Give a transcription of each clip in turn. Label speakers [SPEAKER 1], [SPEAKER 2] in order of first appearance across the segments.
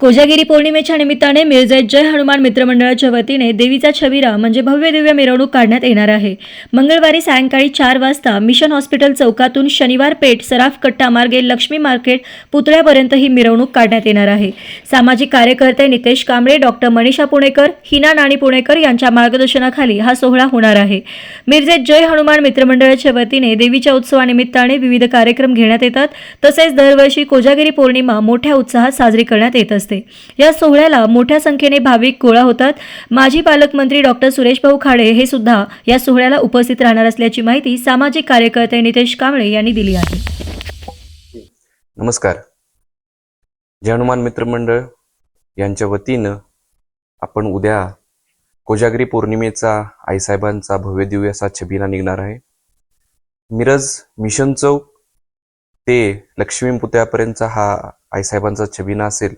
[SPEAKER 1] कोजागिरी पौर्णिमेच्या निमित्ताने मिरजेत जय हनुमान मित्रमंडळाच्या वतीने देवीचा छबिरा म्हणजे भव्य दिव्य मिरवणूक काढण्यात येणार आहे. मंगळवारी सायंकाळी चार वाजता मिशन हॉस्पिटल चौकातून शनिवार पेठ सराफ कट्टा मार्गे लक्ष्मी मार्केट पुतळ्यापर्यंत ही मिरवणूक काढण्यात येणार आहे. सामाजिक कार्यकर्ते नितेश कांबळे डॉक्टर मनीषा पुणेकर हिना नाणी पुणेकर यांच्या मार्गदर्शनाखाली हा सोहळा होणार आहे. मिरजेत जय हनुमान मित्रमंडळाच्या वतीने देवीच्या उत्सवानिमित्ताने विविध कार्यक्रम घेण्यात येतात. तसेच दरवर्षी कोजागिरी पौर्णिमा मोठ्या उत्साहात साजरी करण्यात येत असते. या सोहळ्याला मोठ्या संख्येने भाविक गोळा होतात. माजी पालकमंत्री डॉक्टर सुरेश भाऊ खाडे हे सुद्धा या सोहळ्याला उपस्थित राहणार असल्याची माहिती सामाजिक कार्यकर्ते नितेश कांबळे यांनी दिली आहे.
[SPEAKER 2] नमस्कार. जय हनुमान मित्रमंडळ यांच्या वतीनं आपण उद्या कोजागिरी पौर्णिमेचा आईसाहेबांचा भव्य दिव्य असा छबिना निघणार आहे. मिरज मिशन चौक ते लक्ष्मीपुतळ्यापर्यंतचा हा आईसाहेबांचा छबिना असेल.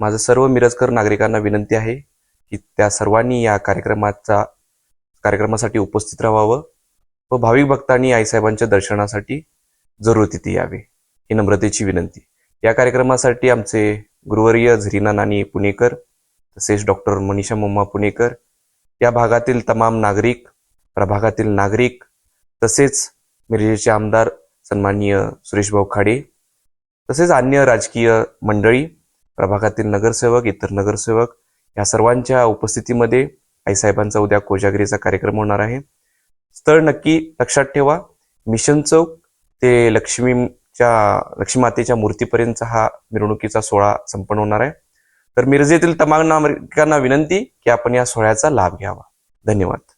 [SPEAKER 2] माझं सर्व मिरजकर नागरिकांना विनंती आहे की त्या सर्वांनी या कार्यक्रमाचा कार्यक्रमासाठी उपस्थित राहावं व भाविक भक्तांनी आईसाहेबांच्या दर्शनासाठी जरूर तिथे यावे ही नम्रतेची विनंती. या कार्यक्रमासाठी आमचे गुरुवर्य झरीना नानी पुणेकर तसेच डॉक्टर मनीषा मम्मा पुणेकर या भागातील तमाम नागरिक प्रभागातील नागरिक तसेच मिरजेचे आमदार सन्माननीय सुरेशभाऊ खाडे तसेच अन्य राजकीय मंडळी प्रभागातील नगरसेवक इतर नगरसेवक या सर्वांच्या उपस्थितीमध्ये आईसाहेबांचा उद्या कोजागिरीचा कार्यक्रम होणार आहे. स्थळ नक्की लक्षात ठेवा. मिशन चौक ते लक्ष्मीच्या लक्ष्मी मातेच्या मूर्तीपर्यंतचा हा मिरवणुकीचा सोहळा संपन्न होणार आहे. तर मिरजेतील तमाम नागरिकांना विनंती की आपण या सोहळ्याचा लाभ घ्यावा. धन्यवाद.